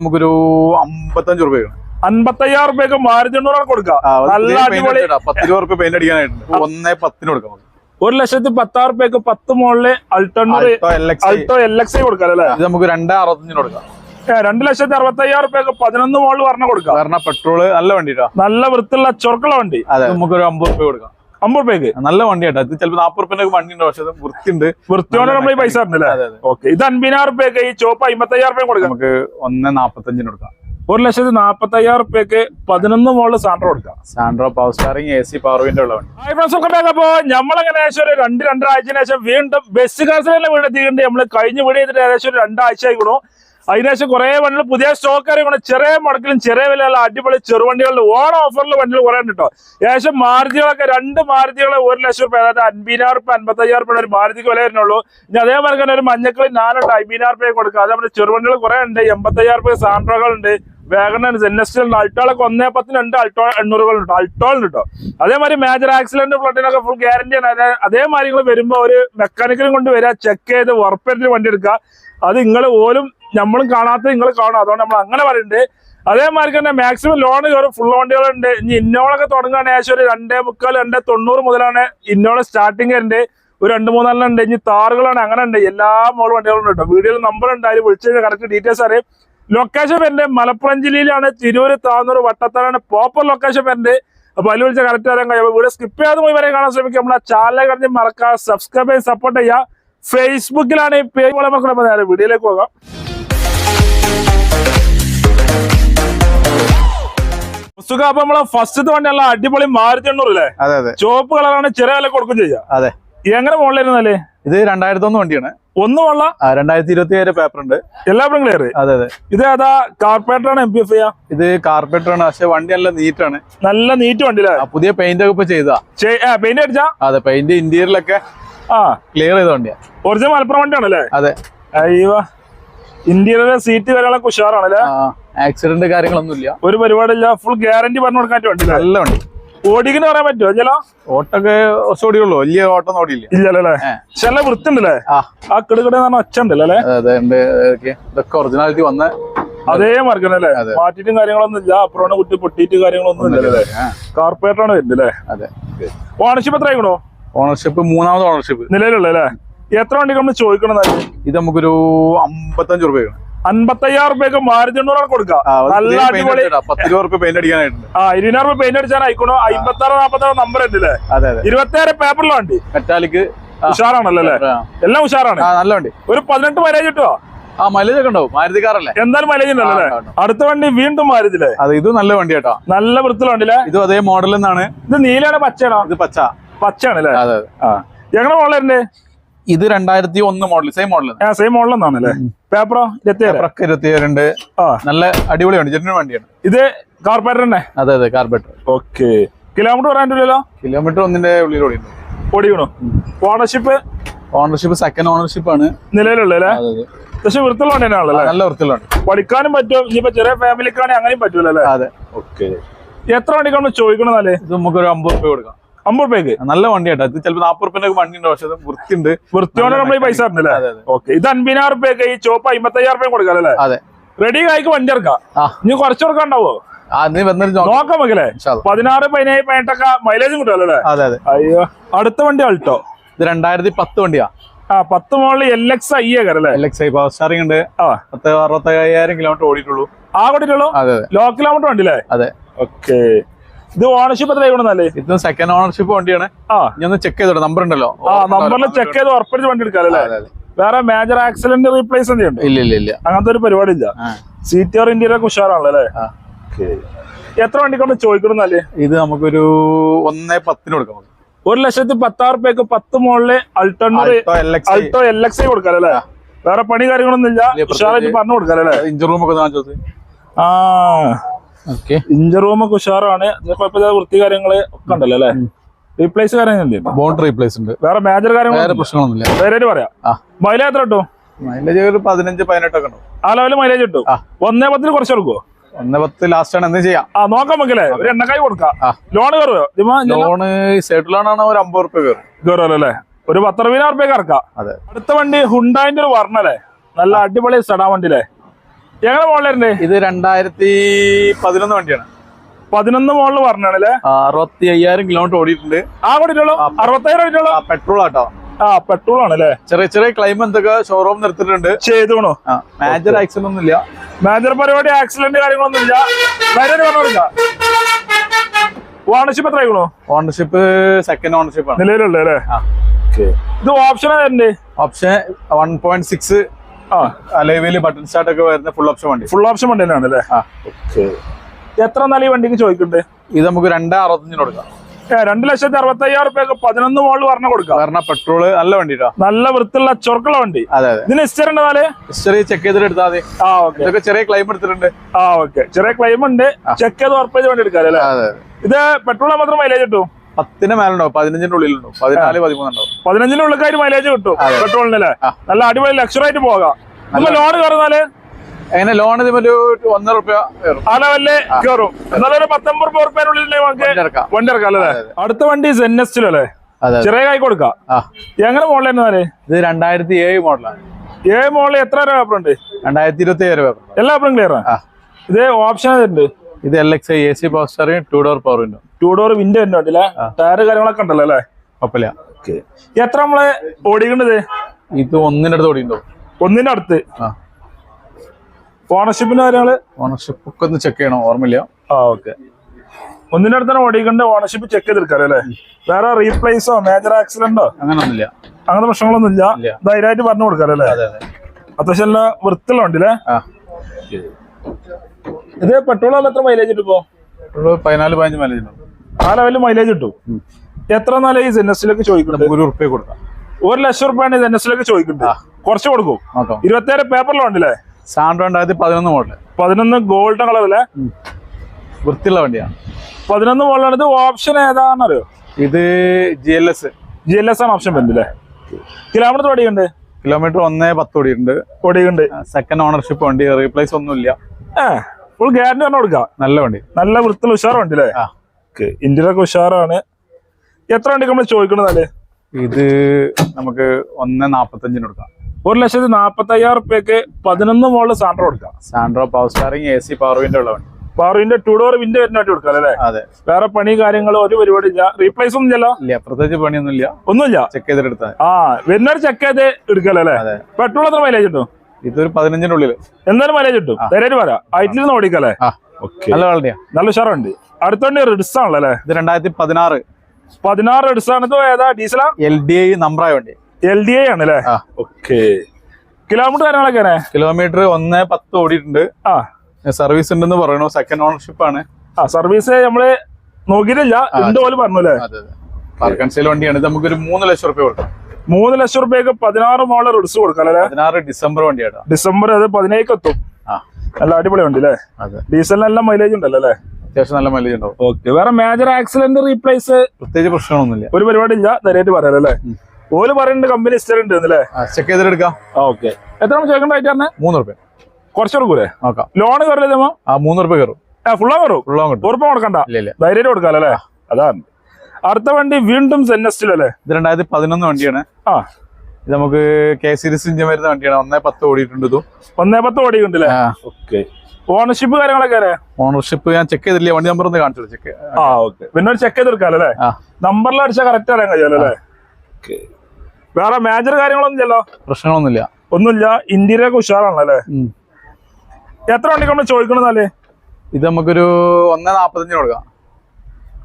നമുക്കൊരു അമ്പത്തഞ്ച് രൂപയാണ് അൻപത്തയ്യായിരം രൂപയൊക്കെ മാരുതി കൊടുക്കാം. നല്ല അടിപൊളി പത്ത് രൂപ റുപ്യ പെയിന്റ് അടിക്കാനായിട്ടുണ്ട്. ഒന്നേ പത്തിന് കൊടുക്കാം ഒരു ലക്ഷത്തി പത്താറ് രൂപയ്ക്ക് പത്ത് മോളിൽ അൾട്ടോ എൽ എക്സ് കൊടുക്കാം അല്ലേ? നമുക്ക് രണ്ടേ അറുപത്തഞ്ചിന് കൊടുക്കാം. രണ്ടു ലക്ഷത്തി അറുപത്തി അയ്യായിരം റുപ്യക്ക് പതിനൊന്ന് മോളിൽ പറഞ്ഞ കൊടുക്കാം. കാരണം പെട്രോൾ നല്ല വണ്ടിട്ടാ. നല്ല വൃത്തിയുള്ള ചൊറുക്കുള്ള വണ്ടി. അതെ. നമുക്കൊരു അമ്പത് രൂപ കൊടുക്കാം. അമ്പത് റുപ്യക്ക്? നല്ല വണ്ടിയാട്ടോ. ഇത് ചിലപ്പോൾ നാപ്പത് റുപ്യ വണ്ടി ഉണ്ട് പക്ഷെ വൃത്തിയുണ്ട്. വൃത്തിയോടെ നമ്മൾ ഈ പൈസ അതെ ഓക്കെ. ഇത് അൻപതിനായിരം റുപ്യക്ക് ഈ ചോപ്പ് അമ്പത്തയ്യായിരം റുപ്യ കൊടുക്കാം. നമുക്ക് ഒന്ന് നാപ്പത്തഞ്ചിന് കൊടുക്കാം. ഒരു ലക്ഷത്തി നാപ്പത്തി അയ്യായിരം റുപ്യക്ക് പതിനൊന്ന് മോളിൽ സാൻഡ്രോ കൊടുക്കാം. Santro power steering A C power window ഉള്ള വണ്ടി. ഹായ് ഫ്രണ്ട്സ് ഒക്കെ ബാക്ക് അപ്പോ നമ്മളെങ്ങനെ ഏകദേശം ഒരു രണ്ട് രണ്ടാഴ്ചയ്ക്ക് ശേഷം വീണ്ടും ബസ് കാസിലെ വീട് എത്തിയിട്ടുണ്ട് നമ്മൾ കഴിഞ്ഞ വീട് ചെയ്തിട്ട് ഏകദേശം ഒരു രണ്ടാഴ്ച ആയിക്കണു അതിനുശേഷം കുറെ വണ്ടികൾ പുതിയ സ്റ്റോക്ക് അറിയണം ചെറിയ മുടക്കിലും ചെറിയ വിലയുള്ള അടിപൊളി ചെറുവണ്ടികളുടെ ഓൺ ഓഫറിൽ വണ്ടികൾ കുറേ ഉണ്ട് കേട്ടോ. ഏകദേശം മാരുതികളൊക്കെ രണ്ട് മാരുതികൾ ഒരു ലക്ഷം രൂപ അതായത് അൻപതിനായിരം റുപ്യ അൻപത്തയ്യായിരം റുപ്യ ഒരു മാരുതിക്ക് വില വരുന്നുള്ളൂ. ഇനി അതേപോലെ തന്നെ ഒരു മഞ്ഞക്കളി നാലുണ്ട് അമ്പതിനായിരം റുപ്യ കൊടുക്കുക. അതേപോലെ ചെറുവണ്ടികൾ കുറെ ഉണ്ട് എൺപത്തയ്യായിരം റുപ്യ സാൻഡ്രോകൾ ഉണ്ട് വേഗൺ സെന്നസ്റ്റൽ ഉണ്ട്. അൾട്ടോളൊക്കെ ഒന്നേ പത്തിന് രണ്ട് അൾട്ടോ അൾട്ടോൾ ഉണ്ട് കേട്ടോ. അതേമാതിരി മേജർ ആക്സിഡന്റ് ഫ്ലഡിനൊക്കെ ഫുൾ ഗ്യാരണ്ടി ആണ്. അതെ അതേമാതിരി നിങ്ങൾ വരുമ്പോൾ ഒരു മെക്കാനിക്കലും കൊണ്ട് വരിക ചെക്ക് ചെയ്ത് ഉറപ്പെടുത്തി വണ്ടി എടുക്കുക. അത് നിങ്ങൾ ഓലും നമ്മളും കാണാത്ത നിങ്ങൾ കാണും. അതുകൊണ്ട് നമ്മൾ അങ്ങനെ പറയുന്നുണ്ട് അതേമാതിരി തന്നെ മാക്സിമം ലോൺ കയറും. ഫുൾ വണ്ടികളുണ്ട് ഇനി ഇന്നോളൊക്കെ തുടങ്ങുകയാണ് ഏകദേശം ഒരു രണ്ടേ മുക്കാൽ രണ്ടേ തൊണ്ണൂറ് മുതലാണ് ഇന്നോള സ്റ്റാർട്ടിങ് ഉണ്ട് ഒരു രണ്ട് മൂന്നെണ്ണം ഉണ്ട്. ഇനി താറുകളാണ്. അങ്ങനെ ഉണ്ട്. എല്ലാ മോൾ വണ്ടികളും ഉണ്ട് വീഡിയോയിൽ നമ്പർ ഉണ്ട്. അതിൽ വിളിച്ച് കറക്റ്റ് ഡീറ്റെയിൽസ് അറിയാം. ലൊക്കേഷൻ വരുന്നത് മലപ്പുറം ജില്ലയിലാണ്. തിരൂര് താന്നൂർ വട്ടത്താനാണ് പ്രോപ്പർ ലൊക്കേഷൻ വരുന്നത്. അപ്പൊ അതിൽ വിളിച്ച കറക്റ്റ് അറിയാൻ കഴിയും. വീഡിയോ സ്കിപ്പ് ചെയ്യാതെ പോയി വരെ കാണാൻ ശ്രമിക്കുക. നമ്മളെ ചാനൽ കഴിഞ്ഞ് മറക്കുക സബ്സ്ക്രൈബ് ചെയ്ത് സപ്പോർട്ട് ചെയ്യുക. ഫേസ്ബുക്കിലാണ് ഈ പേജ് മക്കളെ വീഡിയോയിലേക്ക് പോകാം. സുഖം അപ്പൊ നമ്മളെ ഫസ്റ്റത്തെ വണ്ടി നല്ല അടിപൊളി മാരുതി എണ്ണൂറല്ലേ അതെ അതെ. ചുവപ്പ് കളറാണ് ചെറിയ വില കൊടുക്കും ചെയ്യാം. അതെ. എങ്ങനെ മോളിലായിരുന്നല്ലേ ഇത് രണ്ടായിരത്തി ഒന്ന് വണ്ടിയാണ്. ഒന്നും ഉള്ള? രണ്ടായിരത്തി ഇരുപത്തി ഏഴ് പേപ്പർ ഉണ്ട്. എല്ലാവരും ക്ലിയർ അതെ അതെ. ഇത് ഏതാ? കാർപ്പറേറ്റർ ആണ് എം പി എഫ് ഇത് കാർപ്പറ്റർ ആണ് പക്ഷെ വണ്ടി നല്ല നീറ്റാണ് നല്ല നീറ്റ് വണ്ടി അല്ലേ? പുതിയ പെയിന്റ് ഒക്കെ ഇപ്പൊ ചെയ്താ. പെയിന്റ് അടിച്ചാ? അതെ പെയിന്റ് ഇന്റീരിയലൊക്കെ ആ. ക്ലിയർ ചെയ്ത വണ്ടിയാ. ഒറിജിനൽ മലപ്പുറം വണ്ടിയാണല്ലേ? അതെ. അയ്യോ. ഇന്റീരിയർ സീറ്റ് വരെയുള്ള ഉഷാറാണല്ലേ ആക്സിഡന്റ് കാര്യങ്ങളൊന്നുമില്ല. ഒരു പരിപാടില്ല ഫുൾ ഗ്യാരണ്ടി പറഞ്ഞു കൊടുക്കാൻ വണ്ടി നല്ല വണ്ടി ഓടിക്കുന്ന പറയാൻ പറ്റുമോ? ചില ഓട്ടൊക്കെ കുറച്ച് ഓടിയുള്ളൂ. വലിയ ഓട്ടം ഓടിയില്ല. ഇല്ലല്ലേ ചില വൃത്തിണ്ടല്ലേ? ആ. കിടുകിട പറഞ്ഞ ഒച്ച ഉണ്ടല്ലേ ഇതൊക്കെ ഒറിജിനാലിറ്റി വന്ന അതേ മാർഗല്ലേ അല്ലേ മാറ്റിട്ടും കാര്യങ്ങളൊന്നും ഇല്ല. അപ്പുറമാണ് കുട്ടി പൊട്ടിയിട്ട് കാര്യങ്ങളൊന്നും ഇല്ലല്ലേ? ആണ് വരുന്നത് അല്ലേ അതെ. ഓണർഷിപ്പ് എത്ര ആയിക്കണോ ഓണർഷിപ്പ് മൂന്നാമത് ഓണർഷിപ്പ് നിലവിലുള്ള അല്ലേ എത്ര വണ്ടി നമ്മൾ ചോദിക്കണം ഇത് നമുക്കൊരു അമ്പത്തഞ്ച് റുപ്യ അൻപത്തയ്യായിരം റുപ്യക്ക് മാരുതി എണ്ണൂറാണ് കൊടുക്കാം നല്ല അടിപൊളി ആ ഇരുപതിനായിരം രൂപ പെയിന്റ് അടിച്ചാൽ അയക്കണോ? അമ്പത്തി ആറ് നാപ്പത്തി ആറ് നമ്പർ ഉണ്ട് അല്ലേ അതെ അതെ. ഇരുപത്തിയാറ് പേപ്പറിലാണ് വണ്ടി. മെറ്റാലിക് ഉഷാറാണല്ലോ അല്ലേ? എല്ലാം ഉഷാറാണ്. നല്ല വണ്ടി. ഒരു പതിനെട്ട് മൈലേജ് കിട്ടുമോ ആ മൈലേജ് ഒക്കെ ഉണ്ടാവും. മാരുതി കാറല്ലേ എന്തായാലും മൈലേജ് ഉണ്ടല്ലോ. അടുത്ത വണ്ടി വീണ്ടും മാരുതില്ലേ അതെ ഇത് നല്ല വണ്ടി കേട്ടോ. നല്ല വൃത്തിയുള്ള വണ്ടിയില്ലേ ഇത് അതേ മോഡൽ എന്നാണ് ഇത് നീലാണ് പച്ചയാണോ? ഇത് പച്ച. പച്ചയാണ് അല്ലേ അതെ. എങ്ങനെ മോഡലുണ്ട് ഇത് രണ്ടായിരത്തി ഒന്ന് model same model same model അല്ലേ പേപ്പറോ ഇരുപത്തിയേഴ് ഇരുപത്തിയേഴുണ്ട്. നല്ല അടിപൊളി വണ്ടി ജെന്യൻ വണ്ടിയാണ്. ഇത് കാർപ്പറേറ്റർ തന്നെ? അതെ അതെ കാർപ്പറ്റർ ഓക്കെ. കിലോമീറ്റർ പറയാൻ പറ്റില്ലല്ലോ കിലോമീറ്റർ ഒന്നിന്റെ ഉള്ളിൽ ഓടി ഓടിക്കണോ ഓണർഷിപ്പ് ഓണർഷിപ്പ് സെക്കൻഡ് ഓണർഷിപ്പ് ആണ്. നിലവിലുള്ളല്ലേ പക്ഷെ വൃത്തിയുള്ള വണ്ടി തന്നെയാണല്ലേ നല്ല വൃത്തിയുള്ള വണ്ടി പഠിക്കാനും പറ്റും ഇനിയിപ്പോ ചെറിയ ഫാമിലിക്കാണെങ്കിൽ അങ്ങനെയും പറ്റൂലല്ലേ? അതെ. ഓക്കെ. എത്ര വണ്ടിക്കാണോ ചോദിക്കണമെന്നല്ലേ ഇത് നമുക്ക് ഒരു അമ്പത് രൂപ കൊടുക്കാം. അമ്പത് റുപ്യക്ക്? നല്ല വണ്ടി കേട്ടോ ഇത് ചിലപ്പോൾ നാപ്പത് റുപ്യന്റെ വണ്ടി ഉണ്ട് പക്ഷെ വൃത്തി വൃത്തിയുണ്ട്. വൃത്തിയോടെ നമ്മൾ ഈ പൈസ അതെ ഓക്കെ. ഇത് അൻപതിനായിരം റുപ്യക്ക് ഈ ചോപ്പ് അമ്പത്തയ്യായിരം റുപ്യ കൊടുക്കാം അല്ലേ? അതെ. റെഡി ആയിക്ക് വണ്ടി ഇറക്കാം ഇനി കുറച്ച് വന്നിട്ട് നോക്കാം. അല്ലാ. പതിനാറ് പതിനേഴ് പതിനെട്ടൊക്കെ മൈലേജും കിട്ടുമല്ലോ അതെ അതെ. അയ്യോ. അടുത്ത വണ്ടി ആൾട്ടോ? ഇത് രണ്ടായിരത്തി പത്ത് വണ്ടിയാ. ആ പത്ത് മോളിൽ എൽ എക്സ് ഐ അല്ലേ? L X I power steering ഉണ്ട്. ആ. പത്ത് അറുപത്തയ്യായിരം കിലോമീറ്റർ ഓടിയിട്ടുള്ളൂ. ആ കൂടിയിട്ടുള്ളൂ അതെ അതെ. ലോ കിലോമീറ്റർ വണ്ടി അല്ലേ? അതെ. ഓക്കെ. ഇത് ഓണർഷിപ്പ് എത്ര കൊണ്ടല്ലേ ഇത് സെക്കൻഡ് ഓണർഷിപ്പ് വണ്ടിയാണ്. ആ. ഞാൻ ചെക്ക് ചെയ്തോട്ടെ നമ്പർ ഉണ്ടല്ലോ. ആ നമ്പറിൽ ചെക്ക് ചെയ്ത് ഉറപ്പിച്ച് വണ്ടി എടുക്കാം അല്ലേ? അതെ, അതെ. വേറെ മേജർ ആക്സിഡന്റ് റീപ്ലേസ് എന്തെയുണ്ട് ഇല്ല ഇല്ല ഇല്ല. അങ്ങനത്തെ ഒരു പരിപാടി ഇല്ല ആ, സീറ്റർ ഇന്ത്യയിലൊക്കെ ഉഷാറാണല്ലോ അല്ലേ? വണ്ടി എത്ര വണ്ടിക്കൊണ്ട് ചോദിക്കണമെന്നല്ലേ ഇത് നമുക്കൊരു ഒന്നേ പത്തിന് കൊടുക്കാം. ഒരു ലക്ഷത്തി പത്താറ് രൂപയ്ക്ക് പത്ത് Alto LX. Alto L X കൊടുക്കാം അല്ലേ? വേറെ പണി കാര്യങ്ങളൊന്നും ഇല്ല ഉഷാറായിട്ട് പറഞ്ഞു കൊടുക്കാം അല്ലേ? ഇഞ്ചർ റൂം ഒക്കെ ഒന്ന് കാണിച്ചു ആ. ഇഞ്ചർ റൂം ഒക്കെ ഉഷാറാണ് വൃത്തി കാര്യങ്ങൾ ഒക്കെ ഉണ്ടല്ലോ അല്ലെ? റീപ്ലേസ് കാര്യങ്ങൾ ബോണ്ട് റീപ്ലേസ് ഉണ്ട്. വേറെ മേജർ കാര്യങ്ങളൊന്നുമില്ല കാര്യങ്ങൾ പ്രശ്നമൊന്നുമില്ല വേറെ പറയാം. മൈലേജ് എത്ര കിട്ടും? മൈലേജ് ഒരു പതിനഞ്ച് പതിനെട്ടൊക്കെ ഉണ്ടാവും. ആ ലെവലിൽ മൈലേജ് കിട്ടും. ഒന്നേ പത്തിന് കുറച്ച് കൊടുക്കുവോ? ഒന്നേ പത്ത് ലാസ്റ്റ് ആണ്. എന്ത് ചെയ്യാം. ആ നോക്കാം മക്കളെ ഒരു എണ്ണക്കായി കൊടുക്കാം. ലോൺ കയറുമോ ലോണ് സെറ്റിൽ ലോണാണ് ഒരു അമ്പത് റുപ്യ കയറും. കയറുമല്ലോ അല്ലേ? ഒരു പത്തറുപതിനായിരം റുപ്യ കറക്കാം അതെ. അടുത്ത വണ്ടി ഹുണ്ടായിന്റെ ഒരു വർണല്ലേ നല്ല അടിപൊളി സെഡാ വണ്ടിയിലെ എങ്ങനെ മോളിലുണ്ട് ഇത് രണ്ടായിരത്തി പതിനൊന്ന് വണ്ടിയാണ്. പതിനൊന്ന് മോളിൽ പറഞ്ഞാണല്ലേ? അറുപത്തി അയ്യായിരം കിലോമീറ്റർ ഓടിയിട്ടുണ്ട്. ആ കൂടിയിട്ടുള്ളൂ അറുപത്തായിരം ഓടിയിട്ടുള്ളൂ പെട്രോൾ ആട്ടോ. ആ പെട്രോൾ ആണല്ലേ? ചെറിയ ചെറിയ ക്ലൈം എന്തൊക്കെ ഷോറൂം നിർത്തിട്ടുണ്ട് ചെയ്തോണോ. ആ മേജർ ആക്സിഡന്റ് ഒന്നും ഇല്ല മേജർ പരിപാടി ആക്സിഡന്റ് കാര്യങ്ങളൊന്നും ഇല്ല ധൈര്യം പറഞ്ഞില്ല ഓണർഷിപ്പ് എത്ര ആയിക്കണോ ഓണർഷിപ്പ് സെക്കൻഡ് ഓണർഷിപ്പ് ആണ് നിലവിലുള്ള അല്ലേ ഇത് ഓപ്ഷൻ ഏതുണ്ട് ഓപ്ഷൻ വൺ പോയിന്റ് സിക്സ് ആ അലവിൽ ബട്ടൺ സ്റ്റാർട്ട് ഒക്കെ വരുന്ന ഫുൾ ഓപ്ഷൻ വണ്ടി. ഫുൾ ഓപ്ഷൻ വണ്ടി തന്നെയാണ് അല്ലേ? ആ. എത്ര നല്ല ഈ വണ്ടിക്ക് ചോദിക്കണ്ടേ? ഇത് നമുക്ക് രണ്ടേ അറുപത്തഞ്ചിന് കൊടുക്കാം രണ്ട് ലക്ഷത്തി അറുപത്തി അയ്യായിരം റുപ്യക്ക് പതിനൊന്ന് മോളിൽ പറഞ്ഞ കൊടുക്കാം. കാരണം പെട്രോൾ നല്ല വണ്ടിട്ടോ? നല്ല വൃത്തിയുള്ള ചൊറുക്കുള്ള വണ്ടി. അതെ ഇതിന് ഹിസ്റ്ററി ഉണ്ട് നാല്? ഹിസ്റ്ററി ചെക്ക് ചെയ്തിട്ട് എടുത്താൽ മതി. ആ ഓക്കെ ഇതൊക്കെ ചെറിയ ക്ലൈം എടുത്തിട്ടുണ്ട്. ആ ഓക്കെ ചെറിയ ക്ലെയിം ഉണ്ട്. ചെക്ക് ചെയ്ത് ഉറപ്പ് ചെയ്ത് വണ്ടി എടുക്കാം അല്ലേ? ഇത് പെട്രോൾ മാത്രം മൈലേജ് കിട്ടും? പത്തിന് മേലുണ്ടാവും പതിനഞ്ചിന്റെ ഉള്ളിലുണ്ടാവും. പതിനാല് പതിമൂന്നുണ്ടാവും. പതിനഞ്ചിന്റെ ഉള്ളിൽ മൈലേജ് കിട്ടും പെട്രോളിന് അല്ലേ നല്ല അടിപൊളി ലക്ഷർ ആയിട്ട് പോകാം. നമ്മൾ ലോൺ കയറുന്നാൽ? എങ്ങനെ ലോൺ ഒരു ഒന്നര റുപ്യ ആ ലെവലിൽ കയറും. എന്നാലും പത്തൊമ്പത് രൂപ ഉറുപ്പ്യനുള്ളിൽ നമുക്ക് വണ്ടി ഇറക്കാം അല്ലേ? അടുത്ത വണ്ടി സെന്നസ്റ്റിലല്ലേ അതെ അതെ. ചെറിയ കൈ കൊടുക്കാം. എങ്ങനെ മോഡലായിരുന്നു ഇത് രണ്ടായിരത്തി ഏഴ് മോഡലാണ് ഏഴ് മോഡൽ എത്ര രൂപ പേപ്പർ ഉണ്ട്? രണ്ടായിരത്തി ഇരുപത്തി ഏഴ് പേപ്പർ എല്ലാ പേപ്പറും ക്ലിയർ ആണ് ഇത് ഓപ്ഷൻ ഉണ്ട് ഇത് L X I A C power steering two door power window two door window തന്നെ ഉണ്ടല്ലേ? ടയർ കാര്യങ്ങളൊക്കെ ഉണ്ടല്ലോ അല്ലേ? കുഴപ്പമില്ല. എത്ര നമ്മൾ ഓടിക്കേണ്ടത് ഇത് ഒന്നിന്റെ അടുത്ത് ഓടിയിട്ടുണ്ടോ. ഒന്നിന്റെ അടുത്ത്? ഓണർഷിപ്പിന്റെ കാര്യങ്ങൾ? ഓണർഷിപ്പ് ഒക്കെ ഒന്ന് ചെക്ക് ചെയ്യണം ഓർമ്മയില്ല. ആ ഓക്കെ ഒന്നിന്റെ അടുത്താണ് ഓടിക്കേണ്ട ഓണർഷിപ്പ് ചെക്ക് ചെയ്തെടുക്കാം അല്ലേ? വേറെ റീപ്ലേസോ മേജർ ആക്സിഡന്റോ അങ്ങനൊന്നുമില്ല അങ്ങനത്തെ പ്രശ്നങ്ങളൊന്നും ഇല്ല. ധൈര്യമായിട്ട് പറഞ്ഞു കൊടുക്കാം അല്ലേ? അതെ അതെ. അത്യാവശ്യം എല്ലാം വൃത്തിയുള്ള വണ്ടിയില്ലേ? ആ. ഇത് പെട്രോൾ എത്ര മൈലേജ് കിട്ടും ഇപ്പോ? ഒരു പതിനാല് പതിനഞ്ച് മൈലേജ് ഉണ്ടാവും. ആ ലെവലിൽ മൈലേജ് കിട്ടും. എത്ര നാളെ ഈ സെന്നസിലേക്ക് ചോദിക്കുന്നുണ്ട്? ഒരു റുപ്യ കൊടുക്കാം. ഒരു ലക്ഷം റുപ്യാണ് സെന്നസിലേക്ക് ചോദിക്കുന്നത് കുറച്ച് കൊടുക്കും. ഇരുപത്തേഴ് പേപ്പറിലും ഉണ്ടല്ലേ സാൻഡ്രോ രണ്ടായിരത്തി പതിനൊന്ന് മോഡൽ പതിനൊന്ന് ഗോൾഡൻ കളറല്ലേ വൃത്തിയുള്ള വണ്ടിയാണ്. പതിനൊന്ന് മോഡലാണ് ഇത് ഓപ്ഷൻ ഏതാണെന്നറിയോ? ഇത് G L S G L S ആണ് ഓപ്ഷൻ വരുന്നത് കിലോമീറ്റർ ഓടിയുണ്ട് കിലോമീറ്റർ ഒന്നേ പത്ത് ഓടിയിട്ടുണ്ട്. ഓടിയുണ്ട് സെക്കൻഡ് ഓണർഷിപ്പ് വണ്ടി റീപ്ലേസ് ഒന്നുമില്ല. ഫുൾ ഗ്യാരണ്ടി പറഞ്ഞു കൊടുക്കാം. നല്ല വണ്ടി. നല്ല വൃത്തിയുള്ള ഉഷാറുണ്ട് വണ്ടി അല്ലേ ഇന്റീരിയർ ഇന്ത്യയിലൊക്കെ ഉഷാറാണ്. എത്ര വണ്ടി നമ്മൾ ചോദിക്കണതല്ലേ ഇത് നമുക്ക് ഒന്ന് നാപ്പത്തഞ്ചിന് കൊടുക്കാം. ഒരു ലക്ഷത്തി നാപ്പത്തി അയ്യായിരം റുപ്യക്ക് പതിനൊന്ന് മോളിൽ സാൻഡ്രോ കൊടുക്കാം. Santro power steering A C power window ഉള്ള വണ്ടി. പവർ പവറിന്റെ ടു ഡോർ വിൻഡോ വരുന്നതായിട്ട് കൊടുക്കാം അല്ലേ അതെ. വേറെ പണി കാര്യങ്ങളോ ഒരു പരിപാടി ഇല്ല റീപ്ലേസ് ഒന്നും ഇല്ലല്ലോ? ഇല്ല പ്രത്യേകിച്ച് പണിയൊന്നും ഇല്ല ഒന്നുമില്ല. ചെക്ക് ചെയ്തിട്ട് എടുത്താൽ ആ വരുന്നവർ ചെക്ക് ചെയ്ത് എടുക്കാലോ അല്ലേ പെട്രോൾ എത്ര മൈലേജ് കിട്ടും? ഇതൊരു പതിനഞ്ചിന്റെ ഉള്ളിൽ. എന്തായാലും മൈലേജ് കിട്ടും. തരേര് പറയാം. ഐറ്റിൽ ഓടിക്കല്ലേ? നല്ല വണ്ടിയാ നല്ല ഉഷാറുണ്ട്. അടുത്ത വണ്ടി റിഡ്സ് ആണല്ലോ അല്ലേ? ഇത് രണ്ടായിരത്തി പതിനാറ്. പതിനാറ് റിഡ്സ് ആണ്. ഇത് ഏതാ? ഡീസലാ എൽ ഡി ഐ നമ്പറായ വണ്ടി. എൽ ഡി ഐ ആണ് അല്ലേ? ഓക്കെ കിലോമീറ്റർ കാര്യങ്ങളൊക്കെ കിലോമീറ്റർ ഒന്ന് പത്ത് ഓടിയിട്ടുണ്ട്. ആ. സർവീസ് ഉണ്ടെന്ന് പറയണു. സെക്കൻഡ് ഓണർഷിപ്പ് ആണ്. ആ സർവീസ് നമ്മൾ നോക്കിയിട്ടില്ല. ഉണ്ട് പോലെ പറഞ്ഞു അല്ലേ പാർക്കൻസൈൽ വണ്ടിയാണ്. ഇത് നമുക്കൊരു മൂന്ന് ലക്ഷം റുപ്യ കൊടുക്കാം. മൂന്ന് ലക്ഷം റുപ്യക്ക് പതിനാറ് മോളെ റിഡ്സ് കൊടുക്കാം അല്ലേ? പതിനാറ് ഡിസംബർ വണ്ടിയാണ് ഡിസംബർ അത് പതിനേക്ക് എത്തും നല്ല അടിപൊളി വണ്ടി അല്ലേ അതെ. ഡീസലിനെല്ലാം മൈലേജ് ഉണ്ടല്ലോ അല്ലേ? അത്യാവശ്യം നല്ല മൈലേജ് ഉണ്ടാവും. ഓക്കെ വേറെ മേജർ ആക്സിഡന്റ് റീപ്ലേസ് പ്രത്യേകിച്ച് പ്രശ്നമൊന്നുമില്ല ഒരു പരിപാടി ഇല്ല ധൈര്യമായിട്ട് പറയാലോ അല്ലേ? ഓൽ പറയുന്നുണ്ട് കമ്പനി ഹിസ്റ്ററി ഉണ്ട് അല്ലേ? ചെക്ക് ചെയ്തിട്ട് എടുക്കാം ഓക്കെ എത്ര ചോദിക്കേണ്ട ആയിട്ട് പറഞ്ഞേ മൂന്ന് റുപ്യ കുറച്ച് കൊടുക്കൂലേ? നോക്കാം. ലോൺ കയറില്ലേ ആ മൂന്ന് റുപ്യ കയറും ഫുള്ളാ കയറും ഫുള്ളോ കിട്ടും ഉറപ്പ് കൊടുക്കണ്ട? ധൈര്യമായിട്ട് കൊടുക്കാലോ അല്ലേ? അതാണ്. അടുത്ത വണ്ടി വീണ്ടും സെന്നസ്റ്റിൽ അല്ലേ? ഇത് രണ്ടായിരത്തി പതിനൊന്ന് വണ്ടിയാണ്. ആ. ഇത് നമുക്ക് കെ സീരീസ് ഇഞ്ചിൻ വരുന്ന വണ്ടിയാണ്. ഒന്നേ പത്ത് ഓടിയിട്ടുണ്ട് ഇതും. ഒന്നേ പത്ത് ഓടിയുണ്ടല്ലേ ഓക്കെ ഓണർഷിപ്പ് കാര്യങ്ങളൊക്കെ ഓണർഷിപ്പ് ഞാൻ ചെക്ക് ചെയ്തില്ല വണ്ടി നമ്പർ ഒന്ന് കാണിച്ചു ചെക്ക് ആ ഓക്കെ പിന്നെ ഒരു ചെക്ക് ചെയ്തെടുക്കാലോ അല്ലേ? നമ്പറിൽ അടിച്ചാൽ കറക്റ്റ് അറിയാൻ കഴിയാലോ അല്ലേ? വേറെ മേജർ കാര്യങ്ങളൊന്നും ഇല്ലല്ലോ? പ്രശ്നങ്ങളൊന്നുമില്ല. ഒന്നുമില്ല. ഇന്ത്യയിലൊക്കെ ഉഷാറാണല്ലോ അല്ലേ? എത്ര വണ്ടിക്ക് നമ്മൾ ചോദിക്കണമെന്നല്ലേ ഇത് നമുക്കൊരു ഒന്നേ നാപ്പത്തഞ്ചിന് കൊടുക്കാം.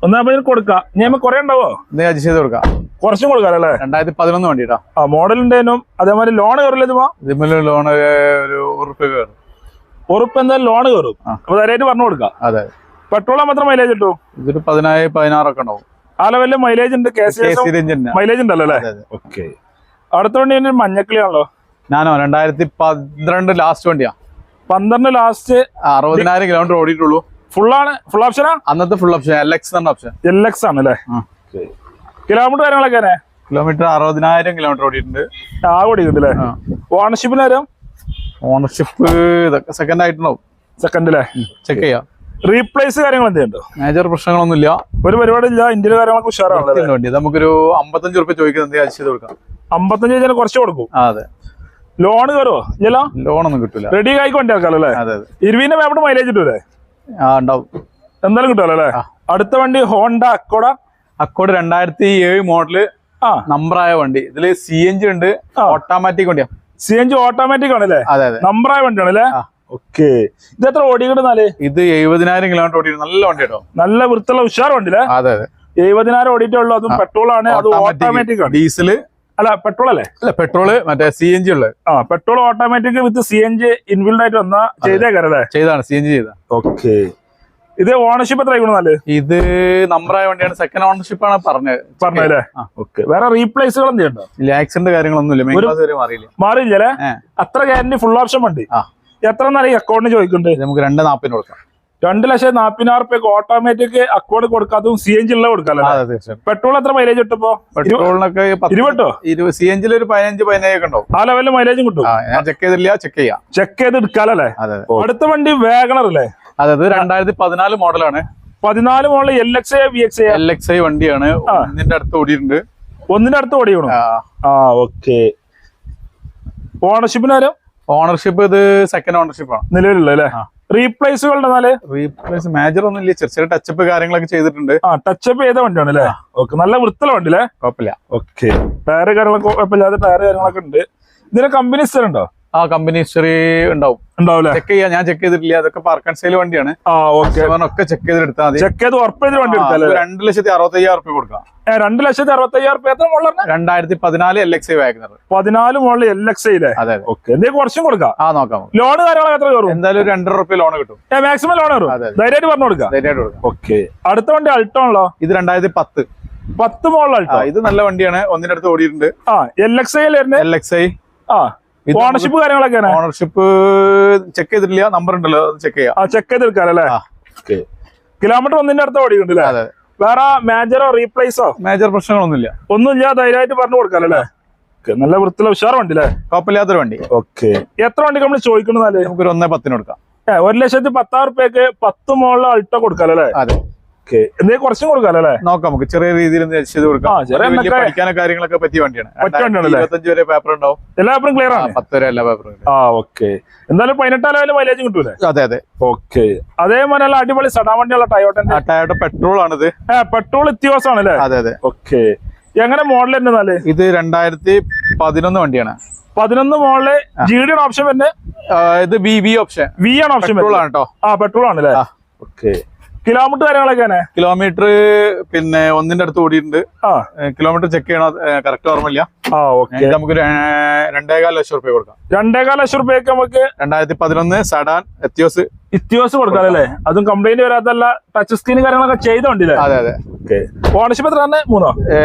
ഒന്നാമതിന് കൊടുക്കാം. ഇനി നമ്മൾ കുറെ ഉണ്ടാവോ? ഇത് അഡ്ജസ്റ്റ് ചെയ്ത് കൊടുക്കാം. കുറച്ചും കൊടുക്കാം അല്ലേ? രണ്ടായിരത്തി പതിനൊന്ന് വേണ്ടിട്ടാ. ആ മോഡൽ ഉണ്ടേനും അതേമാതിരി ലോൺ കയറില്ല ഇതുമോ ലോൺ ഒരു കയറും. ഉറപ്പ് എന്തായാലും ലോൺ കയറും. അപ്പൊ ധൈര്യമായിട്ട് പറഞ്ഞു കൊടുക്കാം. അതെ. പെട്രോൾ മാത്രം മൈലേജ് കിട്ടും ഇതൊരു പതിനായിരം പതിനാറൊക്കെ ഉണ്ടാവും. ആ ലെവലിൽ മൈലേജ് ഉണ്ട്. മൈലേജ് ഉണ്ടല്ലോ അല്ലേ? ഓക്കെ അടുത്ത വണ്ടി മഞ്ഞക്കിളിയാണല്ലോ. ഞാനോ രണ്ടായിരത്തി പന്ത്രണ്ട് ലാസ്റ്റ് വണ്ടിയാ. പന്ത്രണ്ട് ലാസ്റ്റ് അറുപതിനായിരം കിലോമീറ്റർ ഓടിയിട്ടുള്ളൂ. ഫുള്ളാണ് ഫുൾ ഓപ്ഷനാ അന്നത്തെ ഫുൾ ഓപ്ഷൻ എൽ എക്സ് എന്ന ഓപ്ഷൻ എൽ എക്സ് ആണ് അല്ലേ? കിലോമീറ്റർ കാര്യങ്ങളൊക്കെ തന്നെ കിലോമീറ്റർ അറുപതിനായിരം കിലോമീറ്റർ ഓടിയിട്ടുണ്ട്. ആ ഓടിയിട്ടുണ്ട് അല്ലേ. ഓണർഷിപ്പിന് നേരം ഓണർഷിപ്പ് ഇതൊക്കെ സെക്കൻഡ് ആയിട്ടുണ്ടാവും. സെക്കൻഡ് അല്ലേ? ചെക്ക് ചെയ്യാം. റീപ്ലേസ് കാര്യങ്ങൾ എന്തെയുണ്ടോ മേജർ പ്രശ്നങ്ങളൊന്നുമില്ല. ഒരു പരിപാടി ഇല്ല ഇന്ത്യയിലെ കാര്യങ്ങളൊക്കെ ഉഷാറാണ് വേണ്ടി നമുക്കൊരു അമ്പത്തഞ്ച് റുപ്യ ചോദിക്കുന്നത് എന്തെങ്കിലും ചെയ്ത് കൊടുക്കാം? അമ്പത്തഞ്ച് ചെയ്താൽ കുറച്ച് കൊടുക്കും. അതെ. ലോൺ കയറുമോ ഇല്ലല്ലോ? ലോണൊന്നും കിട്ടില്ല റെഡി ആയിക്ക് വണ്ടി അല്ലേ? അതെ ഇരുവിനെ ഇരുവിന്റെ മൈലേജ് മൈലേജ് കിട്ടൂലേ? ആ ഉണ്ടാവും. എന്തായാലും കിട്ടുമല്ലോ അല്ലേ? അടുത്ത വണ്ടി ഹോണ്ട അക്കോഡ. അക്കോഡ് രണ്ടായിരത്തി ഏഴ് മോഡൽ ആ. നമ്പറായ വണ്ടി. ഇതിൽ സി എൻ ജി ഉണ്ട്. ഓട്ടോമാറ്റിക് വണ്ടിയാ. സി എൻ ജി ഓട്ടോമാറ്റിക് ആണല്ലേ? അതെ അതെ. നമ്പറായ വണ്ടിയാണ് അല്ലേ. ഓക്കെ. ഇത് എത്ര ഓടിക്കിടുന്നാൽ ഇത് എഴുപതിനായിരം കിലോമീറ്റർ ഓടി നല്ല വണ്ടി കേട്ടോ. നല്ല വൃത്തിയുള്ള ഉഷാർ വണ്ടിയില്ലേ? അതെ അതെ. എഴുപതിനായിരം ഓടിയിട്ടുള്ളൂ അതും പെട്രോൾ ആണ് അത് ഓട്ടോമാറ്റിക് ആണ്. ഡീസൽ അല്ല പെട്രോൾ അല്ലേ? അല്ല പെട്രോൾ മറ്റേ സി എൻ ജി ഉള്ളത് ആ petrol automatic with C N G inbuilt ആയിട്ട് വന്ന ചെയ്തേക്കാരല്ലേ ചെയ്താണ് സി എൻ ജി ചെയ്ത ഓക്കെ. ഇത് ഓണർഷിപ്പ് എത്ര ആയിക്കോളൂ ഇത് നമ്പറായ വണ്ടിയാണ് സെക്കൻഡ് ഓണർഷിപ്പ് ആണ് പറഞ്ഞത്. പറഞ്ഞല്ലേ അല്ലേ? ഓക്കെ. വേറെ റീപ്ലേസുകൾ എന്തെയുണ്ടോ ഇല്ല ആക്സിഡന്റ് കാര്യങ്ങളൊന്നും ഇല്ല മാറിയില്ല. മാറിയില്ലേ അത്ര ഗ്യാരണ്ടി ഫുൾ ഓപ്ഷൻ വണ്ടി? എത്ര നാളെ അക്കൗണ്ടിന് ചോദിക്കുന്നുണ്ട് നമുക്ക് രണ്ട് നാപ്പിന് കൊടുക്കാം. രണ്ട് ലക്ഷം നാപ്പതിനായിരം റുപ്യക്ക് ഓട്ടോമാറ്റിക് അക്കൗണ്ട് കൊടുക്കാത്തതും സി എൻ ജി ഉള്ള കൊടുക്കാല്ലേ പെട്രോൾ എത്ര മൈലേജ് കിട്ടുമ്പോ പെട്രോളിനൊക്കെ ഇരുപട്ടോ സി എൻ ജിയിൽ ഒരു പതിനഞ്ച് പതിനേഴ് ഒക്കെ ഉണ്ടാവും. ആ ലെവലിൽ മൈലേജും കിട്ടും. ഞാൻ ചെക്ക് ചെയ്തില്ല ചെക്ക് ചെയ്യാം. ചെക്ക് ചെയ്ത് എടുക്കാലല്ലേ? അടുത്ത വണ്ടി വേഗണർ അല്ലേ? അതെ അത് രണ്ടായിരത്തി പതിനാല് മോഡലാണ്. പതിനാല് model L X V X L X I വണ്ടിയാണ്. ഒന്നിന്റെ അടുത്ത് ഓടിയിട്ടുണ്ട്. ഒന്നിന്റെ അടുത്ത് ഓടിയണോ ആ, ഓക്കെ ഓണർഷിപ്പിന് വരും ഓണർഷിപ്പ് ഇത് സെക്കൻഡ് ഓണർഷിപ്പാണ് നിലവിലുള്ള അല്ലേ. റീപ്ലേസുകളുടെ നാല് റീപ്ലേസ് മേജർ ഒന്നും ഇല്ല. ചെറിയ ചെറിയ ടച്ചപ്പ് കാര്യങ്ങളൊക്കെ ചെയ്തിട്ടുണ്ട്. ആ ടച്ചപ്പ് ചെയ്ത വണ്ടിയാണ് അല്ലേ? ഓക്കെ. നല്ല വൃത്തല വണ്ടി അല്ലേ കുഴപ്പമില്ല. ഓക്കെ ടയർ കാര്യങ്ങളൊക്കെ കുഴപ്പമില്ലാതെ ടയർ കാര്യങ്ങളൊക്കെ ഉണ്ട്. ഇതിന് കമ്പനി സ്ഥലം ഉണ്ടോ? ആ കമ്പനി ഹിസ്റ്ററി ഉണ്ടാവും. ചെക്ക് ചെയ്യാം. ഞാൻ ചെക്ക് ചെയ്തിട്ടില്ല. അതൊക്കെ പാർക്ക് ആൻഡ് സെയിൽ വണ്ടിയാണ്. ആ ഓക്കെ ഒക്കെ ചെക്ക് ചെയ്തെടുത്താൽ മതി. ചെക്ക് ചെയ്ത് ഉറപ്പ് ചെയ്ത് വണ്ടി എടുത്താൽ രണ്ട് ലക്ഷത്തി അറുപത്തി അയ്യായിരം റുപ്യ കൊടുക്കാം രണ്ട് ലക്ഷത്തി അറുപത്തി അയ്യായിരം റുപ്യ എത്ര മുകളിൽ രണ്ടായിരത്തി പതിനാല് എൽ എക്സ് ഐ വാഗനർ. പതിനാല് മുകളിൽ എൽ എക്സ് ഐ അതെ എന്തെങ്കിലും കുറച്ചും കൊടുക്കാം. ആ നോക്കാം ലോൺ കാര്യങ്ങളൊക്കെ എത്ര കയറും? എന്തായാലും ഒരു രണ്ടര റുപ്യ ലോൺ കിട്ടും. മാക്സിമം ലോൺ കയറും. ധൈര്യമായിട്ട് പറഞ്ഞു കൊടുക്കാം. ധൈര്യമായിട്ട് കൊടുക്കാം. ഓക്കെ അടുത്ത വണ്ടി അൾട്ടോ ഉള്ളോ ഇത് രണ്ടായിരത്തി പത്ത് പത്ത് മുകളിൽ അൾട്ടോ ഇത് നല്ല വണ്ടിയാണ്. ഒന്നിനടുത്ത് അടുത്ത് ഓടിയിട്ടുണ്ട്. ആ L X I L X I ആ. ഓണർഷിപ്പ് കാര്യങ്ങളൊക്കെ ഓണർഷിപ്പ് ചെക്ക് ചെയ്തിട്ടില്ല. നമ്പർ ഉണ്ടല്ലോ ചെക്ക് ചെയ്യാം. ആ ചെക്ക് ചെയ്തെടുക്കാല്ലേ കിലോമീറ്റർ ഒന്നിന്റെ അടുത്ത് ഉണ്ടല്ലേ അതെ വേറെ മേജറോ റീപ്ലേസോ മേജർ പ്രശ്നങ്ങളൊന്നുമില്ല. ഒന്നുമില്ല ധൈര്യമായിട്ട് പറഞ്ഞു കൊടുക്കാല്ലേ നല്ല വൃത്തിയുള്ള ഉഷാർ വണ്ടി അല്ലേ? കുഴപ്പമില്ലാത്തൊരു വണ്ടി. ഓക്കെ. എത്ര വണ്ടി നമ്മൾ ചോദിക്കണെന്നാൽ നമുക്കൊരു ഒന്നേ പത്തിന് കൊടുക്കാം. ഒരു ലക്ഷത്തി പത്താറ് റുപ്യക്ക് പത്ത് മോളിലെ അൾട്ടോ കൊടുക്കാല്ലേ അതെ. ഓക്കെ. എന്തെങ്കിലും കുറച്ചും കൊടുക്കാല്ലേ നോക്കാം നമുക്ക് ചെറിയ രീതിയിൽ ചെയ്ത് കൊടുക്കാം. പഠിക്കാനോ കാര്യങ്ങളൊക്കെ പറ്റിയ വണ്ടിയാണ്? ഇരുപത്തഞ്ച് വരെ പേപ്പർ ഉണ്ടാവും. എല്ലാ പേപ്പറും ക്ലിയർ ആണ്? പത്ത് വരെ എല്ലാ പേപ്പറും ആ ഓക്കെ. എന്തായാലും പതിനെട്ടാം ലെവലിൽ മൈലേജ് കിട്ടൂലേ? അതെ അതെ. ഓക്കെ. അതേപോലെ അടിപൊളി സടാ വണ്ടിയുള്ള ടയോട്ടന്റെ ടയോട്ട പെട്രോൾ ആണിത്. പെട്രോൾ ഇത്യാവസാണ് അല്ലേ അതെ അതെ. ഓക്കെ. എങ്ങനെ മോഡൽ തന്നെ എന്നാൽ? ഇത് രണ്ടായിരത്തി പതിനൊന്ന് വണ്ടിയാണ്. പതിനൊന്ന് മോഡൽ ജി ഡി ഓപ്ഷൻ വരുന്നത്? ഇത് ബി ബി ഓപ്ഷൻ വി ആണ് ഓപ്ഷൻ പെട്രോൾ ആണ് കേട്ടോ ആ പെട്രോൾ ആണ് അല്ലേ ആ. ഓക്കെ. കിലോമീറ്റർ കാര്യങ്ങളൊക്കെയാണ് കിലോമീറ്റർ പിന്നെ ഒന്നിന്റെ അടുത്ത് ഓടിയിട്ടുണ്ട് ആ. കിലോമീറ്റർ ചെക്ക് ചെയ്യണോ? കറക്റ്റ് ഓർമ്മയില്ല. ആ ഓക്കെ. നമുക്ക് രണ്ടേകാൽ ലക്ഷം റുപ്യ കൊടുക്കാം. രണ്ടേകാൽ ലക്ഷം റുപ്യക്ക് നമുക്ക് രണ്ടായിരത്തി പതിനൊന്ന് സഡാൻ എത്തിയോസ് എത്തിയോസ് കൊടുക്കാം അല്ലേ? അതും കംപ്ലൈന്റ് വരാത്തല്ല ടച്ച് സ്ക്രീൻ കാര്യങ്ങളൊക്കെ ചെയ്തോണ്ടില്ലേ അതെ അതെ. ഓണർഷിപ്പ് എത്ര തന്നെ? മൂന്നോ? ഏ,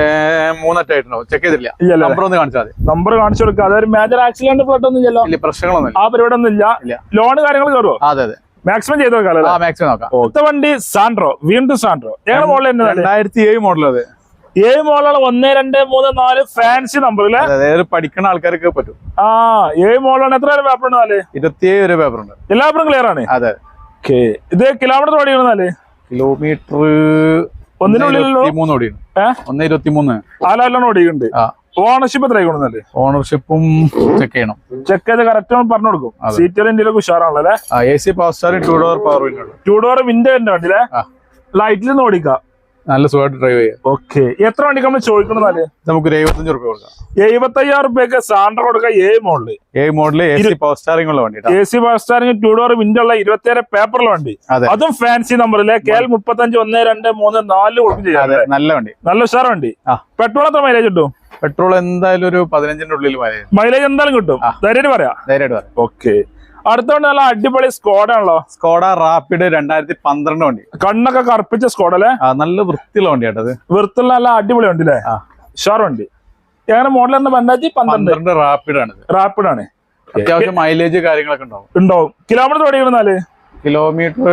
ചെക്ക് ചെയ്തില്ല നമ്പർ ഒന്ന് കാണിച്ചാൽ മതി. നമ്പർ കാണിച്ചു കൊടുക്കാം. അതൊരു മേജർ ആക്സിഡന്റ് ഫ്ലഡ് ഒന്നും ഇല്ലല്ലോ. പ്രശ്നങ്ങളൊന്നും ആ പരിപാടി ഒന്നും ഇല്ല. ഇല്ല. ലോൺ കാര്യങ്ങൾ കയറുമോ അതെ അതെ. മാക്സിമം ചെയ്ത് ആ അല്ലേ? മാക്സിമം നോക്കാം. അടുത്ത വണ്ടി സാൻഡ്രോ വീണ്ടും സാൻഡ്രോ ഞങ്ങളുടെ മോഡൽ തന്നെ രണ്ടായിരത്തി ഏഴ് മോഡൽ അത്. ഏഴ് മോളുള്ള ഒന്ന് രണ്ട് മൂന്ന് നാല് ഫാൻസി നമ്പർ അല്ലേ പഠിക്കുന്ന ആൾക്കാർക്ക് പറ്റും. ആ ഏഴ് മോഡലാണ് എത്ര പേപ്പർ ഉണ്ട് നാല്? ഇരുപത്തിയേഴ് വരെ പേപ്പർ ഉണ്ട്. എല്ലാവരും ക്ലിയർ ആണ്? അതെ. ഓക്കെ. ഇത് കിലോമീറ്റർ ഓടിയാണ് നാല്? കിലോമീറ്റർ ഒന്നിനുള്ളിൽ മൂന്ന് ഓടിയുണ്ട് ഏഹ് ഒന്ന് ഇരുപത്തി മൂന്ന് ആലെല്ലാം ഓടിയുണ്ട് ആ. ഓണർഷിപ്പ് എത്ര ആയിക്കോളുന്നാൽ ഓണർഷിപ്പും ചെക്ക് ചെയ്യണം. ചെക്ക് ചെയ്ത് കറക്റ്റ് പറഞ്ഞു കൊടുക്കും. സീറ്റർ ഇന്ത്യയിലെ ഉഷാറാണല്ലേ A C power star two door power window two door window ഉണ്ട് വണ്ടിയിലെ? ലൈറ്റിൽ നിന്ന് ഓടിക്കാം? നല്ല സുഖമായിട്ട് ഡ്രൈവ് ചെയ്യാം. ഓക്കെ എത്ര വണ്ടിക്ക് നമ്മൾ ചോദിക്കണമെന്നാൽ നമുക്ക് എഴുപത്തഞ്ച് റുപ്യ കൊടുക്കാം. എഴുപത്തയ്യായിരം റുപ്യക്ക് സാൻഡർ കൊടുക്കുക A model A model A C power steering ഉള്ള വണ്ടി A C power steering two door window ഉള്ള ഇരുപത്തിയേഴ് പേപ്പറിലെ വണ്ടി. അതെ. അതും ഫാൻസി നമ്പറിലെ കെ എൽ മുപ്പത്തഞ്ച് ഒന്ന് രണ്ട് മൂന്ന് നാല് കൊടുക്കും ചെയ്യാം നല്ല വണ്ടി. നല്ല ഉഷാർ വണ്ടി. പെട്രോൾ എത്ര മൈലേജ് കിട്ടും? പെട്രോൾ എന്തായാലും ഒരു പതിനഞ്ചിന്റെ ഉള്ളിൽ മൈലേജ് എന്തായാലും കിട്ടും. ധൈര്യമായിട്ട് പറയാം. ധൈര്യമായിട്ട് പറയാം. ഓക്കെ അടുത്തോണ്ട് നല്ല അടിപൊളി സ്കോഡ് ആണല്ലോ. സ്കോഡ റാപ്പിഡ് രണ്ടായിരത്തി പന്ത്രണ്ട് വണ്ടി. കണ്ണൊക്കെ കറുപ്പിച്ച സ്കോഡ് അല്ലേ? നല്ല വൃത്തിയുള്ള വണ്ടി അത് വൃത്തിയുള്ള നല്ല അടിപൊളി വണ്ടി അല്ലേ? ആ. ഉഷാർ വണ്ടി. എങ്ങനെ മോഡൽ രണ്ടായിരത്തി പന്ത്രണ്ട്. റാപ്പിഡ് ആണ് റാപ്പിഡ് ആണ്. അത്യാവശ്യം മൈലേജ് കാര്യങ്ങളൊക്കെ ഉണ്ടാവും. ഉണ്ടാവും. കിലോമീറ്റർ ഓടിയിരുന്നാൽ? കിലോമീറ്റർ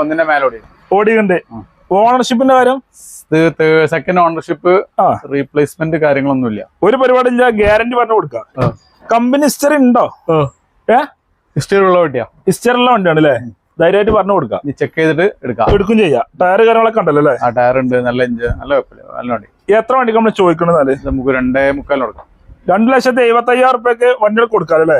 ഒന്നിന്റെ മേലെ ഓടി ഓടിയുണ്ട്. ഓണർഷിപ്പിന്റെ കാര്യം? സെക്കൻഡ് ഓണർഷിപ്പ് റീപ്ലേസ്മെന്റ് കാര്യങ്ങളൊന്നുമില്ല. ഒരു പരിപാടി ഇല്ല ഗ്യാരണ്ടി പറഞ്ഞു കൊടുക്കാം. കമ്പനി ഹിസ്റ്ററി ഉണ്ടോ? ഏ? ഹിസ്റ്ററി ഉള്ള വണ്ടിയാ. ഹിസ്റ്ററി ഉള്ള വണ്ടിയാണ് അല്ലേ? ധൈര്യമായിട്ട് പറഞ്ഞു കൊടുക്കാം. നീ ചെക്ക് ചെയ്തിട്ട് എടുക്കാം. എടുക്കും ചെയ്യാം. ടയർ കാര്യങ്ങളൊക്കെ ഉണ്ടല്ലോ അല്ലേ? ആ ടയർ ഉണ്ട്. നല്ല എഞ്ച് നല്ല കുഴപ്പമില്ല. നല്ല വണ്ടി. എത്ര വണ്ടിക്ക് നമ്മൾ ചോദിക്കണമെന്നാൽ നമുക്ക് രണ്ടേ മുക്കാലിന് കൊടുക്കാം. രണ്ട് ലക്ഷത്തി എഴുപത്തി അയ്യായിരം റുപ്യക്ക് വണ്ടികൾ കൊടുക്കാം അല്ലേ?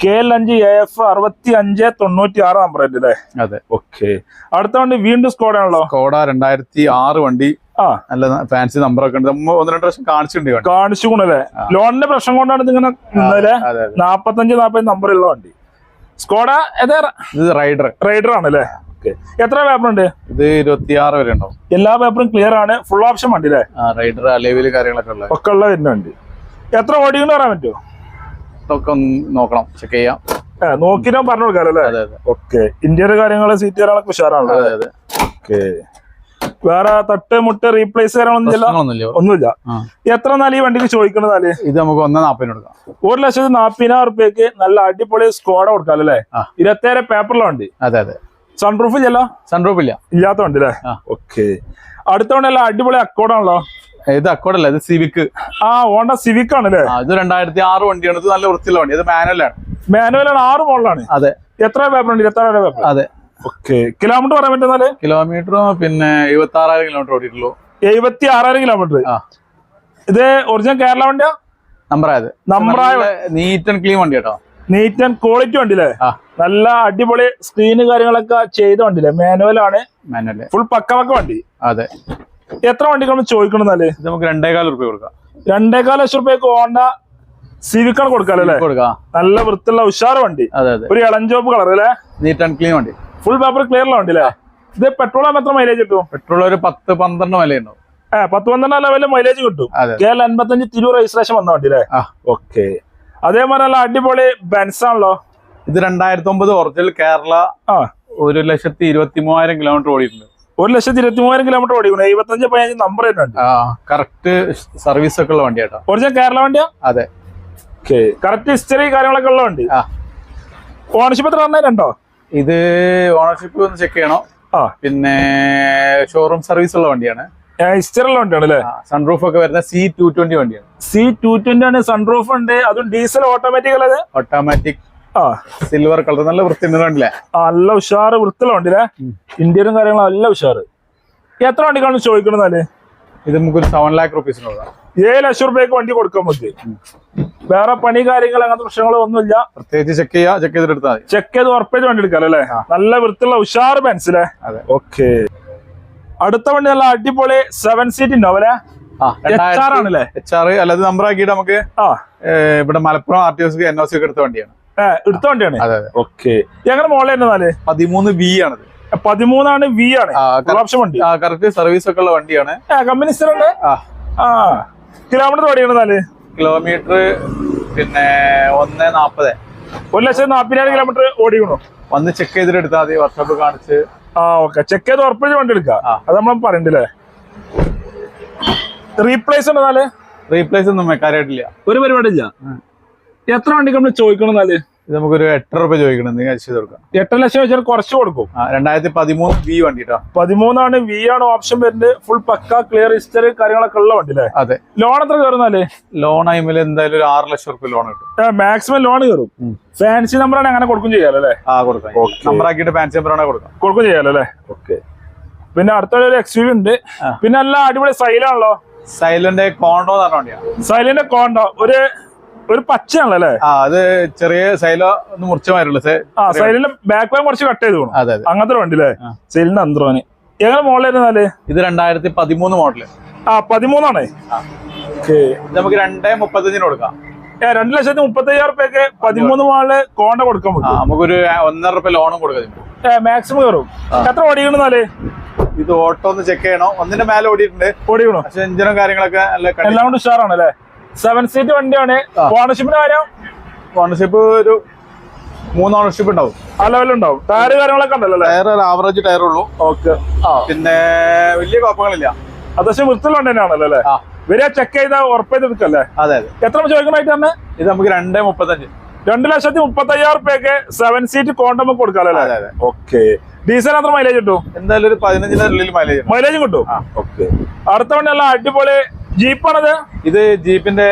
കെ എൽ അഞ്ച് എ എഫ് അറുപത്തി അഞ്ച് തൊണ്ണൂറ്റി ആറ് നമ്പർ അല്ലേ അതെ. ഓക്കെ അടുത്ത വണ്ടി വീണ്ടും സ്കോഡ് ആണല്ലോ? സ്കോഡ രണ്ടായിരത്തി ആറ് വണ്ടി. ആ. നല്ല ഫാൻസി നമ്പർ ഒക്കെ ഉണ്ട്. ഒന്ന് രണ്ട് പ്രാവശ്യം കാണിച്ചിട്ടുണ്ട് കാണിച്ചുകൊണ്ടല്ലേ ലോണിന്റെ പ്രശ്നം കൊണ്ടാണ് ഇതിങ്ങനെ അതെ അതെ. നാപ്പത്തഞ്ച് നാപ്പത് നമ്പർ ഉള്ള വണ്ടി. സ്കോഡ ഏതാ? ഇത് റൈഡർ റൈഡർ ആണല്ലേ? എത്ര പേപ്പർ ഉണ്ട്? ഇത് ഇരുപത്തി ആറ് വരെ ഉണ്ടാവും. എല്ലാ പേപ്പറും ക്ലിയർ ആണ്. ഫുൾ ഓപ്ഷൻ വണ്ടി അല്ലേ? റൈഡർ അലേവിൽ കാര്യങ്ങളൊക്കെ ഉള്ളത്. ഒക്കെ ഉള്ള വരുന്ന വണ്ടി. എത്ര ഓടിയെന്ന് പറയാൻ പറ്റുമോ ഒന്ന് നോക്കണം ചെക്ക് ചെയ്യാം. നോക്കി ഞാൻ പറഞ്ഞു കൊടുക്കാം അല്ലേ? അതെ അതെ. ഓക്കെ. ഇന്ത്യയുടെ കാര്യങ്ങൾ സീറ്റ് കാര്യങ്ങളൊക്കെ ഉഷാറാണല്ലോ അതെ അതെ. ഓക്കെ. വേറെ തട്ട് മുട്ട് റീപ്ലേസ് കാര്യങ്ങളൊന്നുമില്ല ഒന്നുമില്ല. എത്ര നാല് ഈ വണ്ടിക്ക് ചോദിക്കണതാൽ ഇത് നമുക്ക് ഒന്ന് നാപ്പതിന് കൊടുക്കാം. ഒരു ലക്ഷത്തി നാപ്പതിനായിരം റുപ്യക്ക് നല്ല അടിപൊളി സ്കോഡ കൊടുക്കാം അല്ലേ. ഇരുപത്തേഴ് പേപ്പറിലെ വണ്ടി. അതെ അതെ. സൺറൂഫ് ഇല്ലല്ലോ? സൺറൂഫ് ഇല്ല. ഇല്ലാത്ത വണ്ടി അല്ലേ? ഓക്കെ. അടുത്ത വണ്ടി അടിപൊളി അക്കോഡാണല്ലോ ഇത് അക്കോഡല്ല ഇത് സിവിക്ക് ആ ഓണ്ട സിവിക് ആണല്ലേ? ഇത് രണ്ടായിരത്തി ആറ് വണ്ടിയാണ് ഇത് നല്ല വൃത്തിയുള്ള വണ്ടി ഇത് മാനുവലാണ് മാനുവലാണ് ആറ് മോളിലാണ് അതെ. എത്ര പേപ്പർ ഉണ്ട്? എത്ര പേപ്പർ അതെ. ഓക്കെ കിലോമീറ്റർ പറയാൻ പറ്റുന്നാൽ കിലോമീറ്റർ പിന്നെ എഴുപത്തി ആറായിരം കിലോമീറ്റർ ഓടിയിട്ടുള്ളൂ. എഴുപത്തി ആറായിരം കിലോമീറ്റർ ആ. ഇത് ഒറിജിനൽ കേരള വണ്ടിയാ? നമ്പർ ആയത് നമ്പറായ നീറ്റ് ആൻഡ് ക്ലീൻ വണ്ടി കേട്ടോ നീറ്റ് ആൻഡ് ക്വാളിറ്റി വണ്ടിയില്ലേ അല്ലേ? നല്ല അടിപൊളി സ്ക്രീന് കാര്യങ്ങളൊക്കെ ചെയ്ത വണ്ടിയില്ലേ മാനുവൽ ആണ്. മാനുവൽ ഫുൾ പക്ക പക്ക വണ്ടി. അതെ. എത്ര വണ്ടികൾ ചോദിക്കണമെന്നാൽ ഇത് നമുക്ക് രണ്ടേകാൽ റുപ്യ കൊടുക്കാം. രണ്ടേകാൽ ലക്ഷം റുപ്യക്ക് ഹോണ്ട സിവിക്കാണ് കൊടുക്കാല്ലേ കൊടുക്കാം. നല്ല വൃത്തിയുള്ള ഉഷാർ വണ്ടി. ഒരു ഇളഞ്ചോപ്പ് കളർ അല്ലേ? നീറ്റ് ആൻഡ് ക്ലീൻ വണ്ടി. ഫുൾ പേപ്പർ ക്ലിയർ ഉള്ള വണ്ടി അല്ലേ ഇത് പെട്രോൾ എത്ര മൈലേജ് കിട്ടും? പെട്രോൾ ഒരു പത്ത് പന്ത്രണ്ട് മൈലേജ് ഉണ്ടാവും. ഏഹ് പത്ത് പന്ത്രണ്ട് ലെവലിൽ മൈലേജ് കിട്ടും. കേരള അൻപത്തഞ്ച് തിരൂർ രജിസ്ട്രേഷൻ വന്ന വണ്ടി അല്ലേ ഓക്കെ. അതേപോലെ നല്ല അടിപൊളി ബെൻസ് ആണല്ലോ. ഇത് രണ്ടായിരത്തി ഒമ്പത് ഒറിജിനൽ കേരള ഒരു ലക്ഷത്തി ഇരുപത്തി മൂവായിരം കിലോമീറ്റർ ഓടിയിട്ടുണ്ട്. ഒരു ലക്ഷത്തി ഇരുപത്തി മൂവായിരം കിലോമീറ്റർ ഓടിക്കണം എഴുപത്തഞ്ച് പതിനഞ്ച് നമ്പർ തന്നെ ആ കറക്റ്റ് സർവീസ് ഒക്കെ ഉള്ള വണ്ടി കേട്ടോ ഒറിജിനൽ കേരള വണ്ടിയാ? അതെ. കറക്റ്റ് ഹിസ്റ്ററി കാര്യങ്ങളൊക്കെ ഉള്ള വണ്ടി. ആ. ഓണർഷിപ്പ് എത്ര പറഞ്ഞാൽ രണ്ടോ ഇത് ഓണർഷിപ്പ് ഒന്ന് ചെക്ക് ചെയ്യണോ. ആ. പിന്നെ ഷോറൂം സർവീസ് ഉള്ള വണ്ടിയാണ്. ഹിസ്റ്ററി ഉള്ള വണ്ടിയാണ് അല്ലേ? സൺറൂഫ് ഒക്കെ വരുന്ന സി ടു ട്വന്റി വണ്ടിയാണ്. സി ടു ട്വന്റി ആണ് സൺറൂഫ് ഉണ്ട്. അതും ഡീസൽ ഓട്ടോമാറ്റിക് അല്ലേ ഓട്ടോമാറ്റിക് സിൽവർ കളർ നല്ല വൃത്തിയുണ്ട് വണ്ടിലെ ആ, നല്ല ഉഷാറ് വൃത്തിയുള്ള വണ്ടിയില്ലേ ഇന്ത്യയിലും കാര്യങ്ങളും നല്ല ഉഷാറ്. എത്ര വണ്ടിക്കാണ് അല്ലേ ഇത് നമുക്കൊരു സെവൻ ലാക്ക് റുപ്പീസിന് കൊടുക്കാം. ഏഴ് ലക്ഷം റുപ്യക്ക് വണ്ടി കൊടുക്കാൻ പറ്റി. വേറെ പണി കാര്യങ്ങൾ അങ്ങനത്തെ പ്രശ്നങ്ങളോ ഒന്നുമില്ല. പ്രത്യേകിച്ച് ചെക്ക് ചെയ്യാ ചെക്ക് ചെയ്തിട്ട് എടുത്താൽ ചെക്ക് ചെയ്ത് ഉറപ്പിച്ച് വണ്ടി എടുക്കാം അല്ലേ? നല്ല വൃത്തിയുള്ള ഉഷാർ പെൻസിലേ അതെ. ഓക്കെ അടുത്ത വണ്ടി നല്ല അടിപൊളി സെവൻ സീറ്റ് ഉണ്ടാവും അല്ലെ? ആ എച്ച് ആർ ആണല്ലേ? എച്ച് ആർ അല്ലാതെ നമ്പർ ആക്കിയിട്ട് നമുക്ക് ആ. ഇവിടെ Malappuram R T O's N O C ഒക്കെ എടുത്ത വണ്ടിയാണ്. ഏ, എടുത്ത വണ്ടിയാണ്? അതെ അതെ. ഓക്കെ. എങ്ങനെ മോളിൽ എന്നാൽ പതിമൂന്ന് ബി ആണ് പതിമൂന്നാണ് വി ആണ്. ഓപ്ഷൻ വണ്ടി. കറക്റ്റ് സർവീസ് ഒക്കെ ഉള്ള വണ്ടിയാണ്. കമ്പനി സ്ഥലമുണ്ട് ആ. ആ. കിലോമീറ്റർ നാല്? കിലോമീറ്റർ പിന്നെ ഒന്ന് നാപ്പത്. ഒരു ലക്ഷത്തി നാപ്പതിനായിരം കിലോമീറ്റർ ഓടിക്കണോ വന്ന്. ചെക്ക് ചെയ്തിട്ട് എടുത്താൽ മതി വർക്ക്ഷോപ്പ് കാണിച്ച്. ആ ഓക്കെ. ചെക്ക് ചെയ്ത് ഉറപ്പിച്ച് വണ്ടി എടുക്കാം. അത് നമ്മൾ പറയണ്ടല്ലേ? റീപ്ലേസ് ഉണ്ടെന്നാൽ റീപ്ലേസ് ഒന്നും കാര്യമായിട്ടില്ല ഒരു പരിപാടി ഇല്ല എത്ര വണ്ടിക്ക് നമ്മൾ ചോദിക്കണം ഇത് നമുക്കൊരു എട്ടര രൂപ ചോദിക്കണം. നിങ്ങൾ അയച്ചു കൊടുക്കാം? എട്ട് ലക്ഷം വെച്ചാൽ കുറച്ച് കൊടുക്കും. രണ്ടായിരത്തി പതിമൂന്ന് വി വണ്ടി കേട്ടോ പതിമൂന്നാണ് വി ആണ് ഓപ്ഷൻ വരുന്നത്. ഫുൾ പക്ക ക്ലിയർ ഹിസ്റ്ററി കാര്യങ്ങളൊക്കെ ഉള്ള വണ്ടി അല്ലേ? അതെ. ലോൺ എത്ര കയറുന്നാൽ ലോൺ ആയിമിൽ എന്തായാലും ഒരു ആറ് ലക്ഷം റുപ്യ ലോൺ കിട്ടും. മാക്സിമം ലോൺ കയറും. ഫാൻസി നമ്പർ നമ്പറാണ് അങ്ങനെ കൊടുക്കും ചെയ്യാലോ അല്ലേ? ആ കൊടുക്കാം. നമ്പർ ആക്കിയിട്ട് ഫാൻസി നമ്പർ ആണ് കൊടുക്കാം? കൊടുക്കും ചെയ്യാലോ അല്ലേ? ഓക്കെ പിന്നെ അടുത്ത ഒരു എക്സ് യു ഉണ്ട് പിന്നെ എല്ലാം അടിപൊളി സൈലാണല്ലോ സൈലന്റ് കോണ്ടോ എന്ന് പറഞ്ഞ വണ്ടിയാണ് സൈലിന്റെ കോണ്ടോ ഒരു ഒരു പച്ചയാണല്ലോ അത് ചെറിയ സൈലോ ഒന്ന് മുറിച്ച മാരുള്ളൂ ആ സൈലിന്റെ ബാക്ക് പാൻ കുറച്ച് കട്ട് ചെയ്ത് അതെ അതെ. അങ്ങനത്തെ വണ്ടി അല്ലേ ആ. സൈലിന്റെ അന്ത്രോന്. എങ്ങനെ മോളിലിരുന്നാൽ ഇത് രണ്ടായിരത്തി പതിമൂന്ന് മോഡൽ ആ പതിമൂന്നാണേ. ആ. ഓക്കെ ഇത് നമുക്ക് രണ്ടേ മുപ്പത്തഞ്ചിന് കൊടുക്കാം. രണ്ട് ലക്ഷത്തി മുപ്പത്തി അയ്യായിരം റുപ്യൊക്കെ പതിമൂന്ന് മോളിൽ കോണ്ട കൊടുക്കാൻ ആ പറ്റും നമുക്കൊരു ഒന്നര റുപ്യ ലോണും കൊടുക്കാം ഇതിന്. മാക്സിമം കയറും. എത്ര ഓടിക്കണെന്നാൽ ഇത് ഓട്ടോ ഒന്ന് ചെക്ക് ചെയ്യണം. ഒന്നിന്റെ മേലെ ഓടിയിട്ടുണ്ട്. ഓടിക്കണോ? പക്ഷെ എഞ്ചിനും കാര്യങ്ങളൊക്കെ നല്ല എല്ലാം കൊണ്ട് ഉഷാറാണ് അല്ലേ സെവൻ സീറ്റ് വണ്ടിയാണ്. ഓണർഷിപ്പിന് കാര്യം? ഓണർഷിപ്പ് ഒരു മൂന്ന് ഓണർഷിപ്പ് ഉണ്ടാവും. ആ ലെവലുണ്ടാവും ടയർ കാര്യങ്ങളൊക്കെ ഉണ്ടല്ലോ ടയർ ഒരു ആവറേജ് ടയർ ഉള്ളൂ. ഓക്കെ പിന്നെ വലിയ കുഴപ്പങ്ങളില്ല. അത്യാവശ്യം വൃത്തിയുള്ള തന്നെയാണല്ലോ അല്ലേ? ഇവരെ ചെക്ക് ചെയ്താൽ ഉറപ്പ് എടുക്കല്ലേ അതെ അതെ. എത്ര ചോദിക്കണമായിട്ട് തന്നെ ഇത് നമുക്ക് രണ്ടേ മുപ്പത്തഞ്ച്. രണ്ട് ലക്ഷത്തി മുപ്പത്തി അയ്യായിരം റുപ്യക്ക് സെവൻ സീറ്റ് കോണ്ടം കൊടുക്കാം അല്ലേ? ഓക്കെ ഡീസൽ എത്ര മൈലേജ് കിട്ടും? എന്തായാലും ഒരു പതിനഞ്ചിന്റെ ഉള്ളിൽ മൈലേജ് മൈലേജും കിട്ടും. ഓക്കെ അടുത്ത വണ്ടി നല്ല അടിപൊളി ജീപ്പാണത്? ഇത് ജീപ്പിന്റെ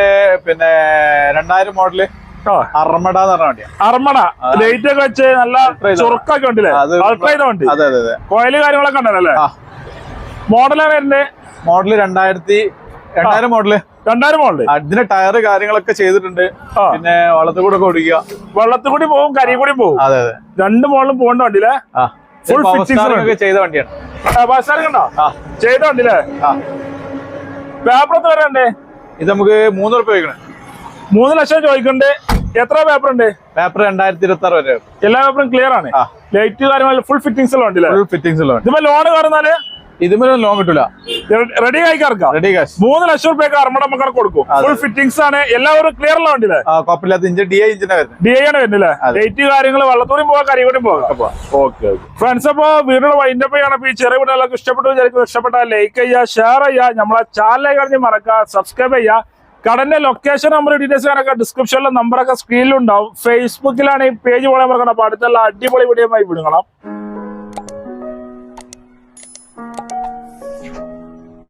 പിന്നെ രണ്ടായിരം മോഡൽ ആ. അർമഡ എന്ന് പറഞ്ഞ വണ്ടിയാണ് ലൈറ്റ് ഒക്കെ വെച്ച് നല്ല ചുറുക്കൊക്കെ ഉണ്ടല്ലേ? അൾട്ര ചെയ്ത വണ്ടി. അതെ അതെ അതെ. കോയിൽ കാര്യങ്ങളൊക്കെ ഉണ്ടല്ലേ മോഡലാണ് വരുന്നത് മോഡൽ രണ്ടായിരത്തി രണ്ടായിരം മോഡൽ. രണ്ടായിരം മോഡൽ. അതിന്റെ ടയറ് കാര്യങ്ങളൊക്കെ ചെയ്തിട്ടുണ്ട്. പിന്നെ വെള്ളത്തിൽ കൂടെ ഒക്കെ ഓടിക്കുക. വെള്ളത്തിൽ കൂടി പോകും കരി കൂടി പോകും അതെ അതെ. രണ്ട് മോഡലും പോകേണ്ട വണ്ടിയില്ലേ? ഫുൾ. ഒക്കെ ചെയ്ത വണ്ടിയാണ്. ചെയ്ത വണ്ടിയില്ലേ? എത്ര വരണ്ടേ ഇത് നമുക്ക് മൂന്ന് റുപ്യ ചോദിക്കണേ. മൂന്ന് ലക്ഷം ചോദിക്കണ്ടേ എത്ര പേപ്പർ ഉണ്ട്? പേപ്പർ രണ്ടായിരത്തി ഇരുപത്തി ആറ് വരെ. എല്ലാ പേപ്പറും ക്ലിയർ ആണ്. ലൈറ്റ് കാര്യങ്ങൾ ഫുൾ ഫിറ്റിംഗ്സ് ഉള്ള വണ്ടിയില്ലേ ഫുൾ ഫിറ്റിംഗ്സ് ഉള്ള ഇതിപ്പോ ലോൺ കയറുന്നാൽ ഇതിന് ലോൺ കിട്ടൂല. റെഡി ആയി കറക്കാം. റെഡി കാശ് മൂന്ന് ലക്ഷം റുപ്യക്ക് അർമ്മ നമുക്ക് കൊടുക്കും. ഫുൾ ഫിറ്റിംഗ്സ് ആണ്. എല്ലാവരും ക്ലിയർ ഉള്ള വണ്ടിയില്ലേ കുഴപ്പമില്ലാത്ത ഡി ഐ ഇഞ്ചിനാ വരുന്നത്. ഡി ഐ ആണ് വരുന്നില്ലേ ഡേറ്റ് കാര്യങ്ങൾ വെള്ളത്തോടെയും പോകാം കരികൂടെയും പോകാം ഓക്കെ ഫ്രണ്ട്സ് അപ്പോ വൈൻഡപ്പ് ചെയ്യണം. അപ്പൊ ഈ ചെറിയ വീടുകളൊക്കെ ഇഷ്ടപ്പെട്ടു വിചാരിക്കും ഇഷ്ടപ്പെട്ടാൽ ലൈക്ക് ചെയ്യുക ഷെയർ ചെയ്യുക. നമ്മളെ ചാനലിലേക്ക് കഴിഞ്ഞ് മറക്കുക. സബ്സ്ക്രൈബ് ചെയ്യുക. കടന്റെ ലൊക്കേഷൻ നമ്പർ ഡീറ്റെയിൽസ് കാണൊക്കെ ഡിസ്ക്രിപ്ഷനിലെ നമ്പറൊക്കെ സ്ക്രീനിലുണ്ടാവും ഫേസ്ബുക്കിലാണ് ഈ പേജ് പോലെ മറക്കണം അപ്പൊ അടുത്തുള്ള അടിപൊളി വീഡിയോ ആയി വിടുകണം